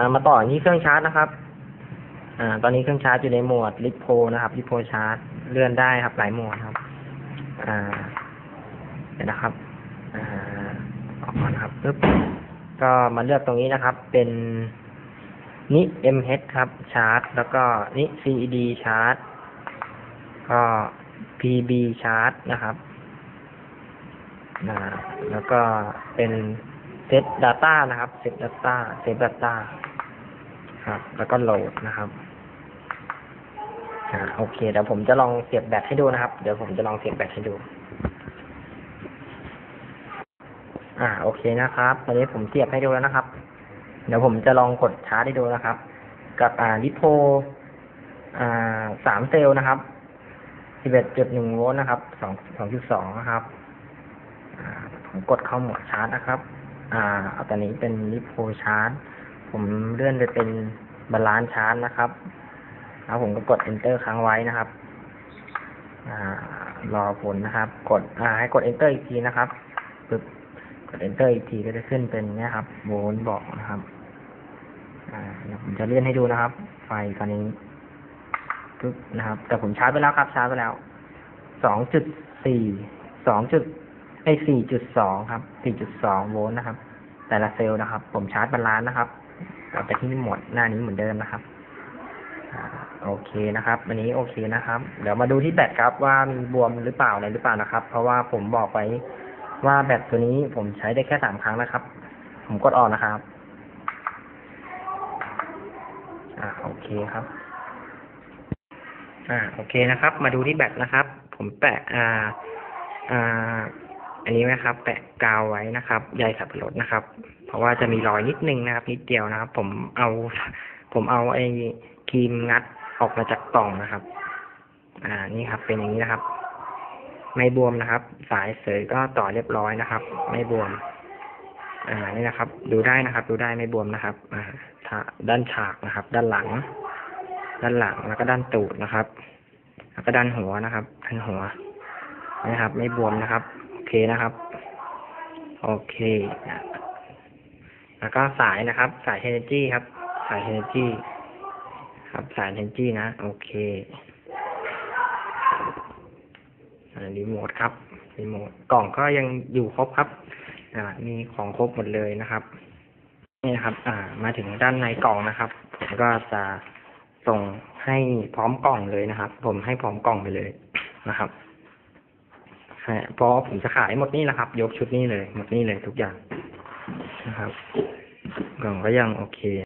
อ่ามาต่อที่เครื่องชาร์จนะครับ อ่า ตอนนี้เครื่องชาร์จอยู่ในโหมดลิโพนะครับลิโพชาร์จเลื่อนได้ครับ หลายโหมดครับ อ่าเดี๋ยวนะครับ อ่าออกมานะครับปึ๊บก็มาเลือกตรงนี้นะครับ เป็นนิ MH ครับชาร์จ แล้วก็นิ CED ชาร์จ ก็ PB ชาร์จนะครับอ่าแล้วก็เป็นเซต Data นะครับเซต Data เซต Data ครับ แล้วก็โหลดนะครับอ่าโอเคเดี๋ยวผมจะลองเสียบแบตให้ดูนะครับ เดี๋ยวผมจะลองเสียบแบตให้ดู อ่า โอเคนะครับ ตอนนี้ผมเสียบให้ดูแล้วนะครับ เดี๋ยวผมจะลองกดชาร์จให้ดูนะครับ กับอ่าลิโพอ่าสามเซลล์นะครับ11.1โวลต์นะครับ2 2.2นะครับผมกดเข้าโหมดชาร์จนะครับ อ่าเอาตอนนี้เป็นลิโพชาร์จ ผมเลื่อนไปเป็นบาลานซ์ชาร์จนะครับแล้วผมก็กด enter ค้างไว้นะครับอ่ารอผลนะครับ กดอ่าให้กด enter อีกทีนะครับปึ๊บกด enter อีกทีก็จะขึ้นเป็นเนี้ยครับโวลต์บอกนะครับอ่าผมจะเลื่อนให้ดูนะครับ ไฟตอนนี้ปึ๊บนะครับ แต่ผมชาร์จไปแล้วครับชาร์จไปแล้วสองจุดสี่สองจุดไอสี่จุดสองครับสี่จุดสองโวลต์นะครับ แต่ละเซลล์นะครับ ผมชาร์จบาลานซ์นะครับ กลับไปที่หมวดหน้านี้เหมือนเดิมนะครับโอเคนะครับวันนี้โอเคนะครับ เดี๋ยวมาดูที่แบตครับว่ามีบวมหรือเปล่าอะไรหรือเปล่านะครับ เพราะว่าผมบอกไปว่าแบตตัวนี้ผมใช้ได้แค่สามครั้งนะครับ ผมกดออกนะครับ อ่าโอเคครับ อ่าโอเคนะครับ มาดูที่แบตนะครับ ผมแปะอ่าอ่า อันนี้นะครับ แปะกาวไว้นะครับใยสับปะรดนะครับ เพราะว่าจะมีรอยนิดนึงนะครับ นิดเดียวนะครับ ผมเอา ผมเอาไอ้ครีมงัดออกมาจากกล่องนะครับ อ่า นี่ครับ เป็นอย่างนี้นะครับ ไม่บวมนะครับ สายเสยก็ต่อเรียบร้อยนะครับ ไม่บวม อ่า นี่นะครับ ดูได้นะครับ ดูได้ไม่บวมนะครับ อ่าด้านฉากนะครับ ด้านหลัง ด้านหลังแล้วก็ด้านตูดนะครับ แล้วก็ด้านหัวนะครับด้านหัวนะครับ ไม่บวมนะครับ เคนะครับ โอเคแล้วก็สายนะครับ สายเ e นจีครับ สายเ e นจีครับสายเ e นจีนะ โอเคอ่ารีโมทครับรีโมทกล่องก็ยังอยู่ครบครับอ่ามีของครบหมดเลยนะครับนี่นะครับ อ่า มาถึงด้านในกล่องนะครับ ผมก็จะส่งให้พร้อมกล่องเลยนะครับ ผมให้พร้อมกล่องไปเลยนะครับ ใช่เพราะผมจะขายหมดนี่แหละครับ ยกชุดนี้เลย หมดนี่เลยทุกอย่างนะครับ กล่องก็ยังโอเค